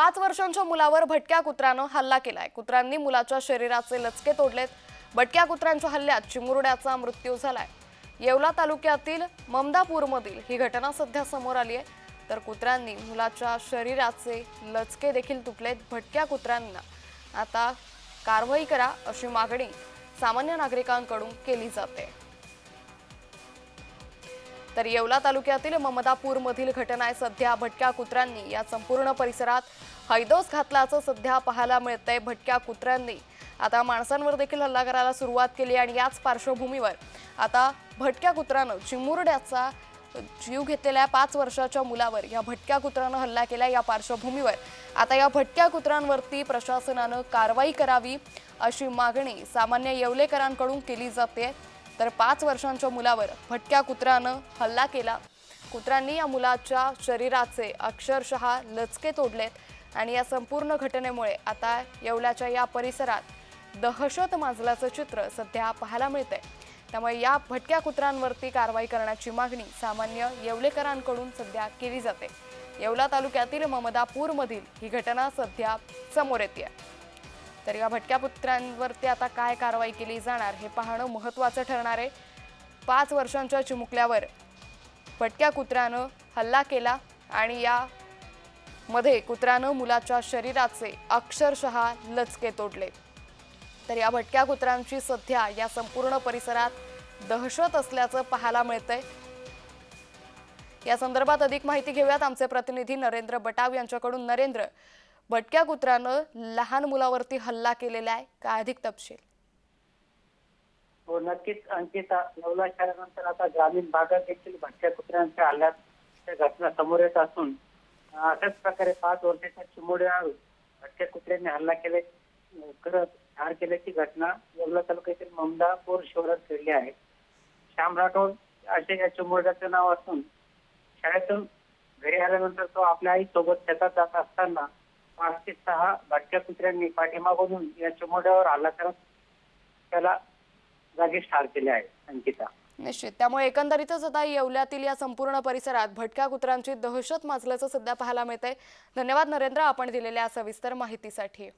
पाच वर्षांच्या मुलावर भटक्या कुत्र्यानं हल्ला केलाय. कुत्र्यांनी मुलाच्या शरीराचे लचके तोडलेत. भटक्या कुत्र्यांच्या हल्ल्यात चिमुरड्याचा मृत्यू झालाय. येवला तालुक्यातील ममदापूरमधील ही घटना सध्या समोर आली आहे. तर कुत्र्यांनी मुलाच्या शरीराचे लचके देखील तुटलेत. भटक्या कुत्र्यांना आता कारवाई करा अशी मागणी सामान्य नागरिकांकडून केली जाते. तर येवला तालुक्यातील ममदापूरमधील घटना आहे. सध्या भटक्या कुत्र्यांनी या संपूर्ण परिसरात हैदोस घातल्याचं सध्या पाहायला मिळतंय भटक्या कुत्र्यांनी. आता माणसांवर देखील हल्ला करायला सुरुवात केली आणि याच पार्श्वभूमीवर आता भटक्या कुत्र्यानं चिमुरड्याचा जीव घेतलेल्या पाच वर्षाच्या मुलावर या भटक्या कुत्र्यानं हल्ला केला या पार्श्वभूमीवर. आता या भटक्या कुत्र्यांवरती प्रशासनानं कारवाई करावी अशी मागणी सामान्य येवलेकरांकडून केली जाते. तर पाच वर्षांच्या मुलावर भटक्या कुत्र्यानं हल्ला केला. कुत्र्यांनी या मुलाच्या शरीराचे अक्षरशः लचके तोडलेत आणि या संपूर्ण घटनेमुळे आता येवल्याच्या या परिसरात दहशत माजल्याचं चित्र सध्या पाहायला मिळतंय. त्यामुळे या भटक्या कुत्र्यांवरती कारवाई करण्याची मागणी सामान्य येवलेकरांकडून सध्या केली जाते. येवला तालुक्यातील ममदापूरमधील ही घटना सध्या समोर येते तर या भटक्या पुत्रांवरती आता काय कारवाई केली जाणार हे पाहणं महत्त्वाचं ठरणार आहे. पाच वर्षांच्या चिमुकल्यावर भटक्या कुत्र्यानं हल्ला केला आणि या मध्ये कुत्र्यानं मुलाच्या शरीराचे अक्षरशः लचके तोडले. तर या भटक्या कुत्र्यांची सध्या या संपूर्ण परिसरात दहशत असल्याचं पाहायला मिळतंय. या संदर्भात अधिक माहिती घेऊयात आमचे प्रतिनिधी नरेंद्र बटाव यांच्याकडून. नरेंद्र भटक्या कुत्र्यानं लहान मुलावरती हल्ला केलेला आहे. का अधिक तपशील? हो नक्कीच. अंकिता नवला शहरानंतर आता ग्रामीण भागात देखील भटक्या कुत्र्यांच्या हल्ल्यात घटना समोर येत असून अशाच प्रकारे पाच वर्षाच्या चिमुड्यावर भटक्या कुत्र्यांनी हल्ला केले करत ठार केल्याची घटना येवला तालुक्यातील ममदापूर शहरात घडली आहे. श्याम राठोड असे या चिमुरड्याचं नाव असून शाळेतून घरी आल्यानंतर तो आपल्या आई सोबत शेतात जात असताना पाच ते सहा भटक्या कुत्र्यांनी पाठीमागून या चिमुरड्यावर आला तर त्याला जागीच ठार केले आहे अंकिता. निश्चित. त्यामुळे एकंदरीतच आता येवल्यातील या संपूर्ण परिसरात भटक्या कुत्र्यांची दहशत माजल्याचं सध्या पाहायला मिळतंय. धन्यवाद नरेंद्र आपण दिलेल्या सविस्तर माहितीसाठी.